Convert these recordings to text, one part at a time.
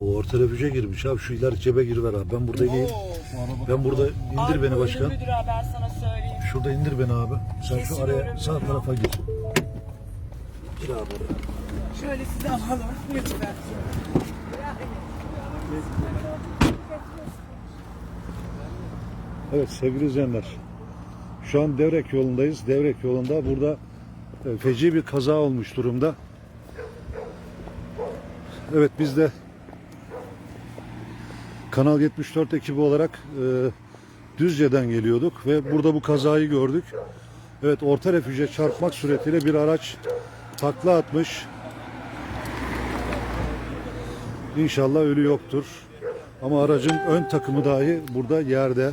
O orta refüje girmiş abi şu iler cebe giriver abi. Ben burada değil. Ben burada indir beni başkan. müdür abi ben sana söyleyeyim. Şurada indir beni abi. Sen şu araya sağ tarafa gir. Gir abi oraya. Şöyle sizi alalım lütfen. Evet sevgili izleyenler. Şu an Devrek yolundayız. Devrek yolunda burada e, feci bir kaza olmuş durumda. Evet biz de Kanal 74 ekibi olarak e, Düzce'den geliyorduk ve burada bu kazayı gördük. Evet orta refüje çarpmak suretiyle bir araç takla atmış. İnşallah ölü yoktur. Ama aracın ön takımı dahi burada yerde.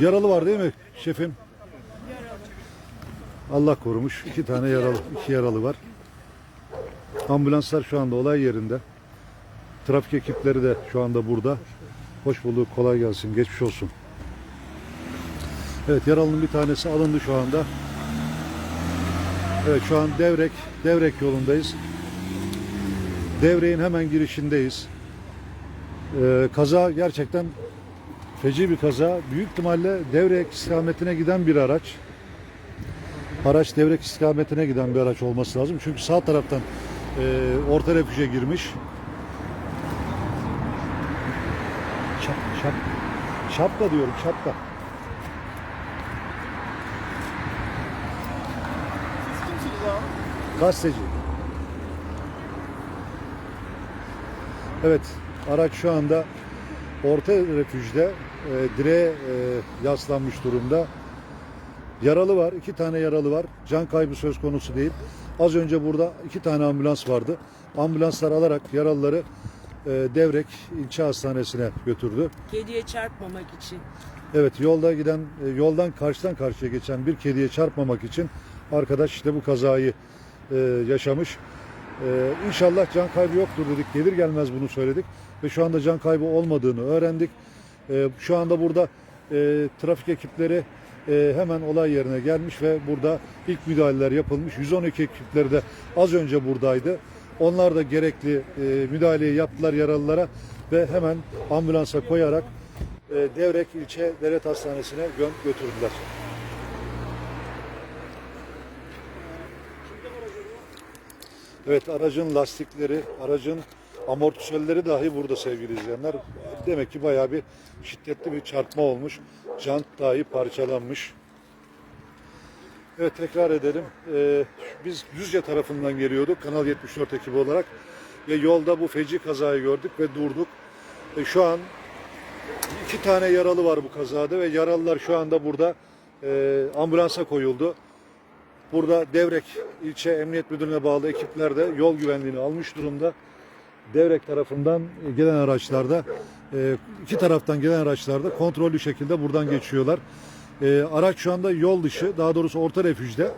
Yaralı var değil mi şefim? Allah korumuş. İki tane yaralı, iki yaralı var. Ambulanslar şu anda olay yerinde. Trafik ekipleri de şu anda burada. Hoş bulduk, kolay gelsin, geçmiş olsun. Evet, yaralının bir tanesi alındı şu anda. Evet, şu an Devrek, Devrek yolundayız. Devreğin hemen girişindeyiz. Ee, kaza gerçekten feci bir kaza. Büyük ihtimalle Devrek istikametine giden bir araç. Araç Devrek istikametine giden bir araç olması lazım. Çünkü sağ taraftan e, orta refüje girmiş. Şap, şap, şapka diyorum şapka. Siz kimsiniz abi? Gazeteci. Evet, araç şu anda orta refüjde e, direğe e, yaslanmış durumda. Yaralı var, iki tane yaralı var. Can kaybı söz konusu değil. Az önce burada iki tane ambulans vardı. Ambulanslar alarak yaralıları Devrek ilçe hastanesine götürdü. Kediye çarpmamak için. Evet yolda giden e, yoldan karşıdan karşıya geçen bir kediye çarpmamak için arkadaş işte bu kazayı e, yaşamış. E, inşallah can kaybı yoktur dedik. Gelir gelmez bunu söyledik ve şu anda can kaybı olmadığını öğrendik. E, şu anda burada e, trafik ekipleri e, hemen olay yerine gelmiş ve burada ilk müdahaleler yapılmış. 112 ekipleri de az önce buradaydı. Onlar da gerekli e, müdahaleyi yaptılar yaralılara ve hemen ambulansa koyarak e, Devrek ilçe devlet hastanesine gö- götürdüler. Evet aracın lastikleri, aracın amortisörleri dahi burada sevgili izleyenler. Demek ki bayağı bir şiddetli bir çarpma olmuş. Jant dahi parçalanmış. Evet tekrar edelim. Ee, biz Düzce tarafından geliyorduk Kanal 74 ekibi olarak. Ve yolda bu feci kazayı gördük ve durduk. E, şu an iki tane yaralı var bu kazada ve yaralılar şu anda burada e, ambulansa koyuldu. Burada Devrek ilçe emniyet müdürlüğüne bağlı ekipler de yol güvenliğini almış durumda. Devrek tarafından gelen araçlarda e, iki taraftan gelen araçlarda kontrollü şekilde buradan geçiyorlar. E, araç şu anda yol dışı daha doğrusu orta refüjde.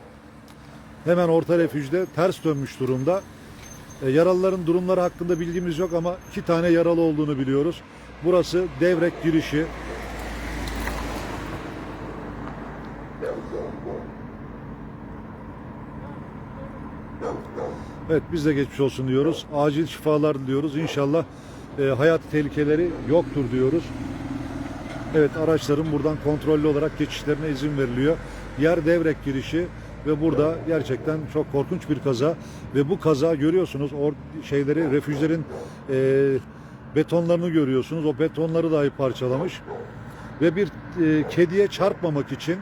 Hemen orta refüjde ters dönmüş durumda. E, Yaralıların durumları hakkında bilgimiz yok ama iki tane yaralı olduğunu biliyoruz. Burası Devrek girişi. Evet biz de geçmiş olsun diyoruz. Acil şifalar diliyoruz. İnşallah e, hayat tehlikeleri yoktur diyoruz. Evet araçların buradan kontrollü olarak geçişlerine izin veriliyor. Yer devrek girişi ve burada gerçekten çok korkunç bir kaza ve bu kaza görüyorsunuz o şeyleri refüjlerin e, betonlarını görüyorsunuz. O betonları dahi parçalamış ve bir e, kediye çarpmamak için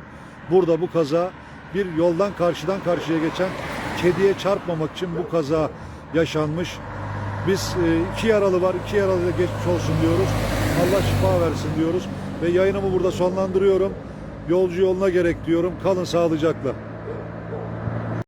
burada bu kaza bir yoldan karşıdan karşıya geçen kediye çarpmamak için bu kaza yaşanmış. Biz e, iki yaralı var, iki yaralı da geçmiş olsun diyoruz. Allah şifa versin diyoruz ve yayınımı burada sonlandırıyorum. Yolcu yoluna gerek diyorum. Kalın sağlıcakla.